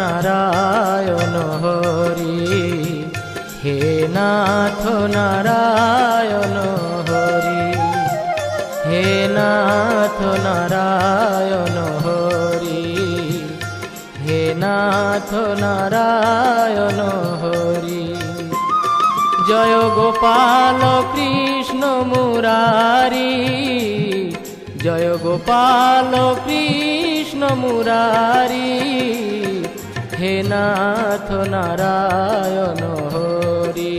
নারায়ণ হরি, হে নাথ নারায়ণ হরি, হে নাথ নারায়ণ হরি, হে নাথ নারায়ণ হরি। জয় গোপাল কৃষ্ণ মুরারি, জয় গোপাল কৃষ্ণ মুরারি, হে নাথ নারায়ণ হরি,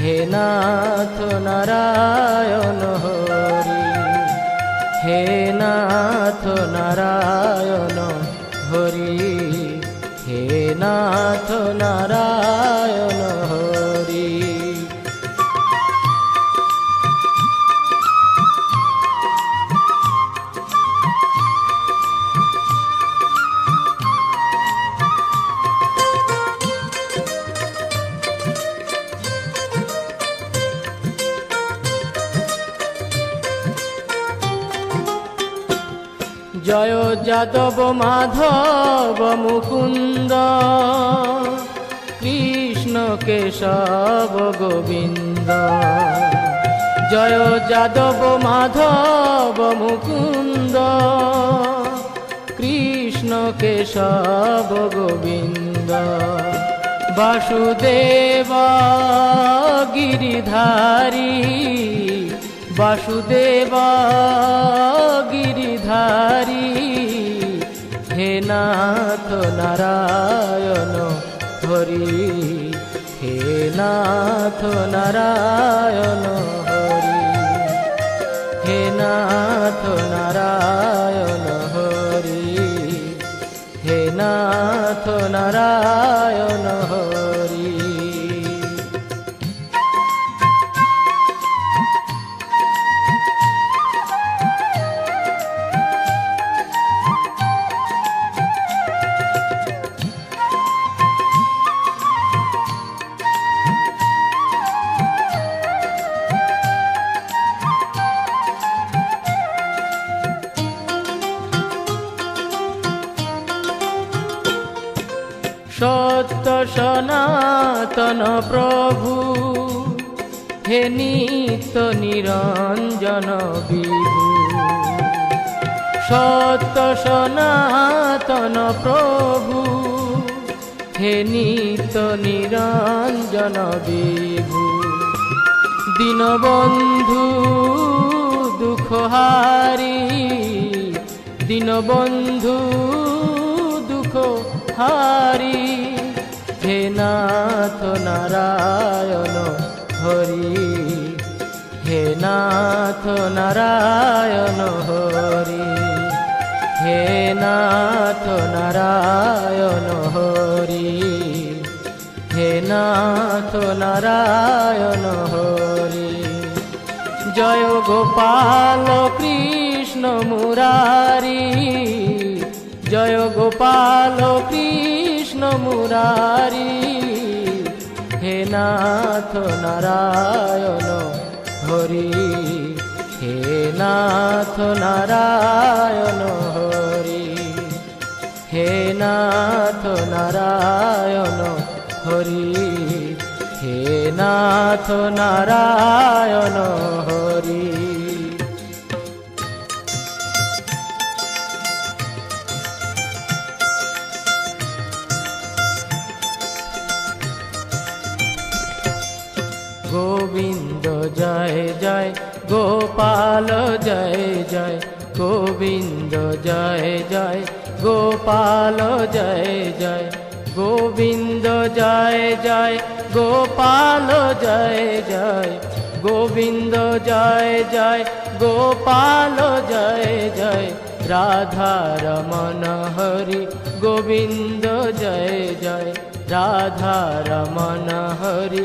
হে নাথ নারায়ণ হরি, হে নাথ নারায়ণ হরি, হে নাথ নারায়ণ যাদব মাধব মুকুন্দ। কৃষ্ণ কেশব গোবিন্দ। জয় যাদব মাধব মুকুন্দ। কৃষ্ণ কেশব গোবিন্দ। বাসুদেব গিরিধারী। বাসুদেব গিরিধারী, হে নাথ নারায়ণ হরি, হে নাথ নারায়ণ হরি, হে নাথ নারায়ণ হরি, হে নাথ নারায়ণ হরি। সত্য সনাতন প্রভু। হে নিত্য নিরঞ্জন বিভু। সত্য সনাতন প্রভু। হে নিত্য নিরঞ্জন বিভু। দীনবন্ধু দুঃখহারি দীনবন্ধু দুঃখ হারি হে নাথ নারায়ণ হরি, হে নাথ নারায়ণ হরি, হে নাথ নারায়ণ হরি, হে নাথ নারায়ণ হরি। জয় গোপাল কৃষ্ণ মুরারি জয় গোপাল কৃষ্ণ মুরারি, হে নাথ নারায়ণ হরি, হে নাথ নারায়ণ হরি, হে নাথ নারায়ণ হরি, হে নাথ নারায়ণ গোবিন্দ, জয় জয়, গোপাল, জয় জয়, গোবিন্দ, জয় জয়, গোপাল, জয় জয়, গোবিন্দ, জয় জয়, গোপাল, জয় জয়, গোবিন্দ, জয় জয়, গোপাল, জয় জয় রাধা রমন হরি গোবিন্দ, জয় জয় রাধা রমন হরি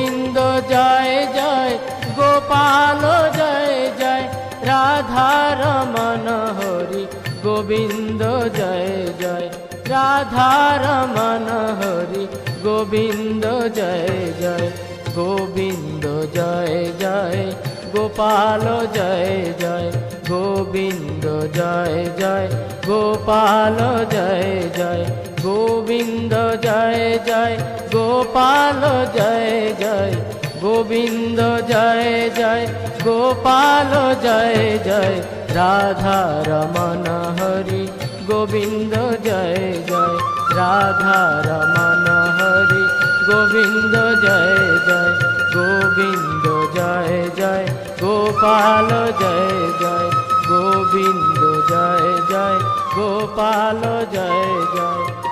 গোবিন্দ জয় জয়, গোপাল জয় জয়, রাধা রমন হরি গোবিন্দ জয় জয়, রাধা রমন হরি গোবিন্দ জয় জয়, গোবিন্দ জয় জয়, গোপাল জয় জয়, গোবিন্দ জয় জয়, গোপাল জয় জয় গোবিন্দ জয় জয়, গোপাল জয় জয়, গোবিন্দ জয় জয়, গোপাল জয় জয়, রাধা রমন হরি, গোবিন্দ জয় জয়, রাধা রমন হরি, গোবিন্দ জয় জয়, গোবিন্দ জয় জয়, গোপাল জয় জয়, গোবিন্দ জয় জয়, গোপাল জয় জয়।